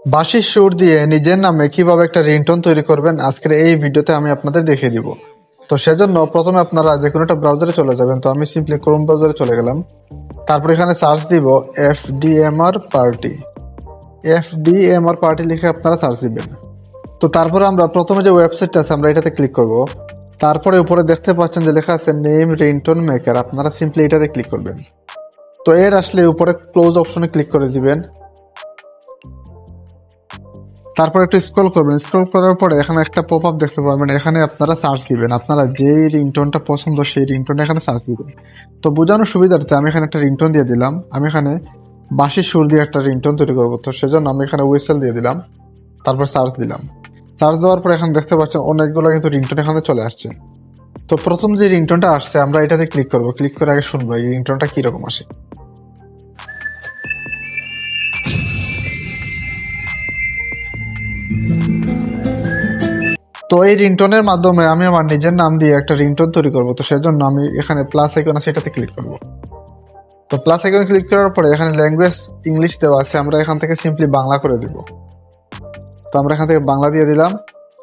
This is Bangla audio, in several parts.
বাঁশির সুর দিয়ে নিজের নামে কীভাবে একটা রিংটোন তৈরি করবেন, আজকের এই ভিডিওতে আমি আপনাদের দেখিয়ে দিব। তো সেজন্য প্রথমে আপনারা যে কোনো একটা ব্রাউজারে চলে যাবেন। তো আমি সিম্পলি ক্রোম ব্রাউজারে চলে গেলাম। তারপর এখানে সার্চ দিব F DMR party F DMR party লিখে আপনারা সার্চ দিবেন। তো তারপরে আমরা প্রথমে যে ওয়েবসাইটটা আছে, আমরা এটাতে ক্লিক করব। তারপরে উপরে দেখতে পাচ্ছেন যে লেখা আছে নেম রিংটোন মেকার আপনারা সিম্পলি এটাতে ক্লিক করবেন। তো এর আসলে উপরে ক্লোজ অপশনে ক্লিক করে দিবেন। তারপর একটু স্ক্রল করবেন স্ক্রল করার পরে এখানে একটা পপ আপ দেখতে পারবেন, এখানে আপনারা সার্চ দিবেন, আপনারা যেই রিংটোনটা পছন্দ সেই রিংটোনটা এখানে সার্চ দিবেন। তো বোঝানোর সুবিধার্থে আমি এখানে একটা রিংটোন দিয়ে দিলাম, আমি এখানে বাঁশির সুর দিয়ে একটা রিংটোন তৈরি করব, তো সেজন্য আমি এখানে হুইসেল দিয়ে দিলাম, তারপর সার্চ দিলাম। সার্চ দেওয়ার পর এখানে দেখতে পাচ্ছেন অনেকগুলো কিন্তু রিংটোন এখানে চলে আসছে। তো প্রথম যে রিংটোনটা আসছে, আমরা এটাতে ক্লিক করব ক্লিক করে আগে শুনব, এই রিংটোনটা কীরকম আসে। তো এই রিংটোনের মাধ্যমে আমি আমার নিজের নাম দিয়ে একটা রিংটোন তৈরি করব। তো সেজন্য আমি এখানে প্লাস আইকন আছে, এটাতে ক্লিক করব। তো প্লাস আইকন ক্লিক করার পরে এখানে ল্যাঙ্গুয়েজ ইংলিশ দেওয়া আছে, আমরা এখান থেকে সিম্পলি বাংলা করে দিব। তো আমরা এখান থেকে বাংলা দিয়ে দিলাম।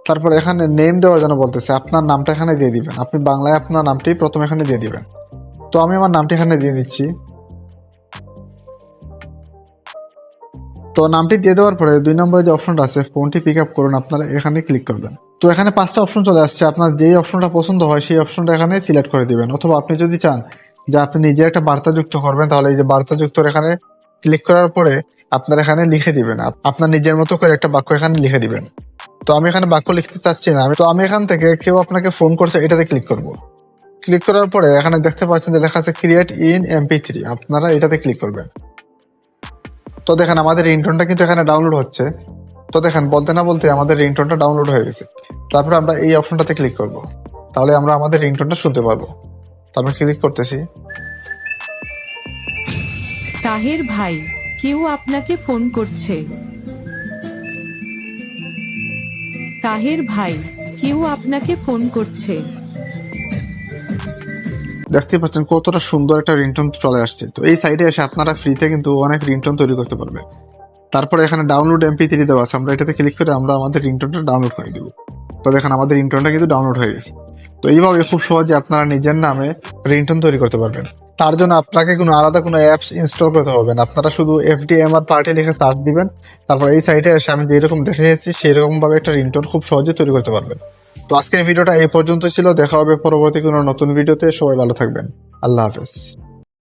তারপর এখানে নেম দেওয়ার জন্য বলতেছে, আপনার নামটা এখানে দিয়ে দিবেন। আপনি বাংলায় আপনার নামটি প্রথম এখানে দিয়ে দিবেন। তো আমি আমার নামটি এখানে দিয়ে দিচ্ছি। তো নামটি দিয়ে দেওয়ার পরে দুই নম্বরে যে অপশনটা আছে ফোনটি পিক আপ করুন, আপনারা এখানে ক্লিক করবেন। তো এখানে পাঁচটা অপশন চলে আসছে। আপনার যেই অপশনটা পছন্দ হয়, সেই অপশনটা এখানে সিলেক্ট করে দিবেন। অথবা আপনি যদি চান যে আপনি নিজে একটা বার্তা যুক্ত করবেন, তাহলে এই যে বার্তা যুক্ত এখানে ক্লিক করার পরে আপনার এখানে লিখে দিবেন। আপ- আপনার নিজের মতো করে একটা বাক্য এখানে লিখে দিবেন। তো আমি এখানে বাক্য লিখতে চাচ্ছি না। আমি তো আমি এখান থেকে কেউ আপনাকে ফোন করছে, এটাতে ক্লিক করব। ক্লিক করার পরে এখানে দেখতে পাচ্ছেন যে লেখা আছে ক্রিয়েট ইন এমপি থ্রি আপনারা এটাতে ক্লিক করবেন। তো দেখেন, আমাদের রিংটোনটা কিন্তু এখানে ডাউনলোড হচ্ছে। তো দেখেন, বলতে না বলতে আমাদের রিংটোনটা ডাউনলোড হয়ে গেছে। তারপরে আমরা এই অপশনটাতে ক্লিক করব। তাহলে আমরা আমাদের রিংটোনটা শুনতে পারব। তো আমি ক্লিক করতেছি। তাহের ভাই কেউ আপনাকে ফোন করছে। তাহের ভাই কেউ আপনাকে ফোন করছে। দেখতে পাচ্ছেন কতটা সুন্দর একটা রিংটোন চলে আসছে। তো এই সাইডে এসে আপনারা ফ্রিতে কিন্তু অনেক রিংটোন তৈরি করতে পারবে তারপরে এখানে ডাউনলোড এমপি থ্রি দেওয়া আছে। আমরা এটাতে ক্লিক করে আমরা আমাদের রিংটোনটা ডাউনলোড করে দিব তো দেখেন আমাদের রিংটোনটা কিন্তু ডাউনলোড হয়ে গেছে। তো এইভাবে খুব সহজে আপনারা নিজের নামে রিংটোন তৈরি করতে পারবেন। তার জন্য আপনাকে কোনো আলাদা কোনো অ্যাপস ইনস্টল করতে হবে না। আপনারা শুধু F D M FDMR party লিখে সার্চ দিবেন, তারপর এই সাইটে এসে আমি যেরকম দেখিয়েছি সেরকম ভাবে একটা রিংটোন খুব সহজে তৈরি করতে পারবেন। তো আজকের ভিডিওটা এই পর্যন্ত ছিল। দেখা হবে পরবর্তী কোনো নতুন ভিডিওতে। সবাই ভালো থাকবেন। আল্লাহ হাফেজ।